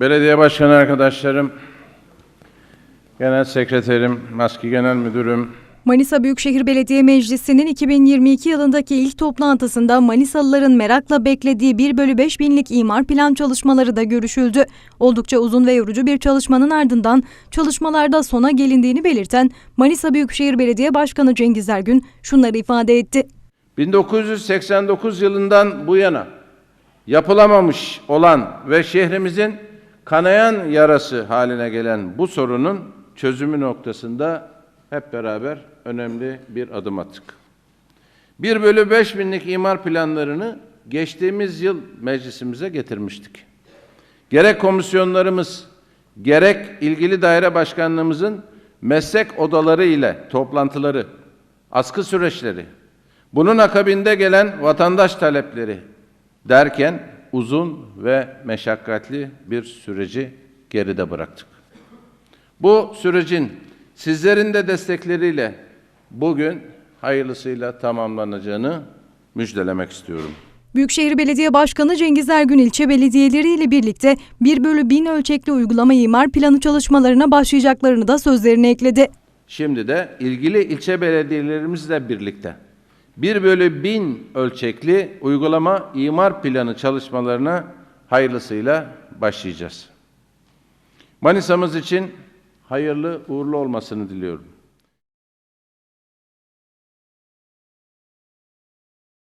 belediye başkanı arkadaşlarım, genel sekreterim, maski genel müdürüm, Manisa Büyükşehir Belediye Meclisi'nin 2022 yılındaki ilk toplantısında Manisalıların merakla beklediği 1 bölü 5 binlik imar plan çalışmaları da görüşüldü. Oldukça uzun ve yorucu bir çalışmanın ardından çalışmalarda sona gelindiğini belirten Manisa Büyükşehir Belediye Başkanı Cengiz Ergün şunları ifade etti. 1989 yılından bu yana yapılamamış olan ve şehrimizin kanayan yarası haline gelen bu sorunun çözümü noktasında hep beraber önemli bir adım attık. 1 bölü 5 binlik imar planlarını geçtiğimiz yıl meclisimize getirmiştik. Gerek komisyonlarımız, gerek ilgili daire başkanlığımızın meslek odaları ile toplantıları, askı süreçleri, bunun akabinde gelen vatandaş talepleri derken uzun ve meşakkatli bir süreci geride bıraktık. Bu sürecin sizlerin de destekleriyle bugün hayırlısıyla tamamlanacağını müjdelemek istiyorum. Büyükşehir Belediye Başkanı Cengiz Ergün ilçe belediyeleri ile birlikte 1 bölü 1000 ölçekli uygulama imar planı çalışmalarına başlayacaklarını da sözlerine ekledi. Şimdi de ilgili ilçe belediyelerimizle birlikte 1 bölü 1000 ölçekli uygulama imar planı çalışmalarına hayırlısıyla başlayacağız. Manisa'mız için hayırlı uğurlu olmasını diliyorum.